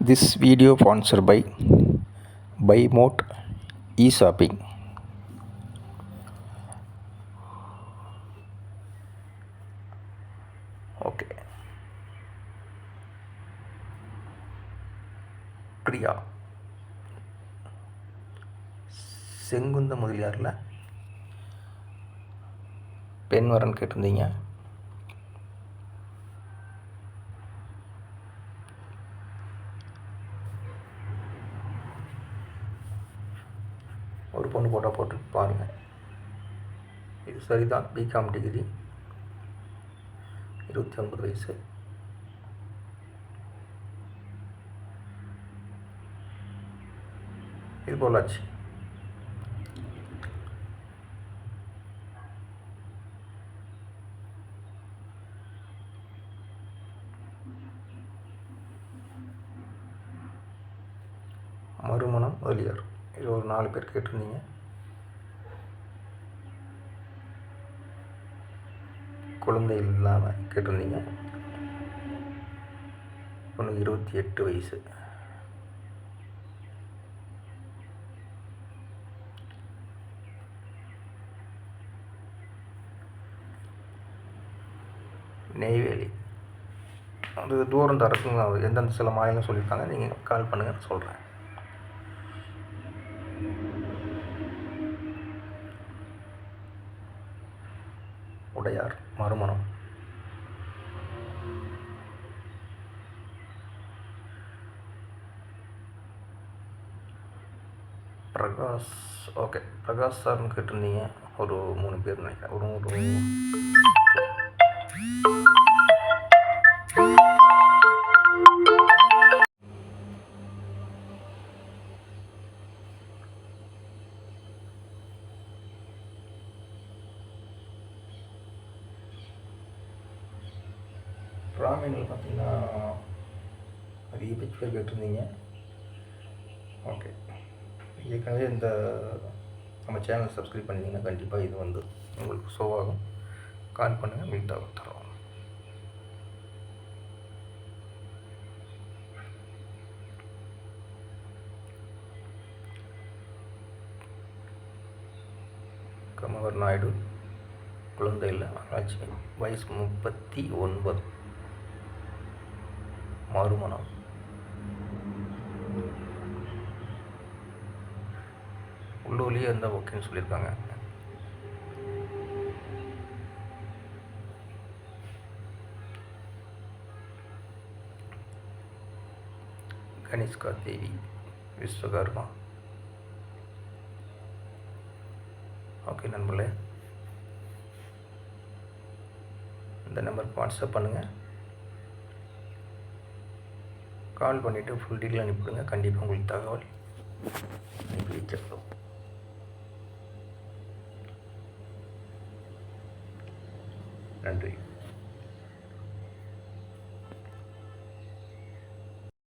This video sponsor by by mode e shopping okay Priya செங்குந்த முதலியாரில் பெண் வரன்னு கேட்டிருந்தீங்க ஒரு பொண்ணு போட்டால் போட்டு பாருங்கள் இது சரிதான். பிகாம் டிகிரி இருபத்தி ஒன்பது வயசு. இது போலாச்சு மறுமணம் முதலியார் இது ஒரு நாலு பேர் கேட்டிருந்தீங்க. குழந்தை இல்லாமல் கேட்டிருந்தீங்க. ஒன்று இருபத்தி எட்டு வயசு. நெய்வேலி. அது தூரம் தரக்குங்க எந்தெந்த சில மாநிலம் சொல்லியிருக்காங்க. நீங்கள் கால் பண்ணுங்கள் சொல்கிறேன் உடையார் மறுமணம் பிரகாஷ் ஓகே பிரகாஷ் சார்னு கேட்டிருந்தீங்க ஒரு மூணு பேர் நினைக்கிறேன் ஒரு ஒரு ராமேனில் பார்த்தீங்கன்னா அதிக பேர் கேட்டிருந்தீங்க. ஓகே ஏற்கனவே இந்த நம்ம சேனல் சப்ஸ்கிரைப் பண்ணிங்கன்னா கண்டிப்பாக இது வந்து உங்களுக்கு ஷோவாகும் கால் பண்ணுங்கள் மீட்டாக தரோம் கமவர் நாயுடு குழந்தை இல்லை ஆராய்ச்சி வயசு முப்பத்தி ஒன்பது. மறுமணம் உள்ளூர்லேயே இருந்தால் ஓகேன்னு சொல்லியிருக்காங்க. கனிஷ்கா தேவி விஸ்வகர்மா. ஓகே நண்பர்களே. இந்த நம்பருக்கு வாட்ஸ்அப் பண்ணுங்கள் கால் பண்ணிவிட்டு ஃபுல் டீட்டெயில் அனுப்பிவிடுங்க. கண்டிப்பாக உங்களுக்கு தகவல் அனுப்பி வச்சிருக்கோம் நன்றி.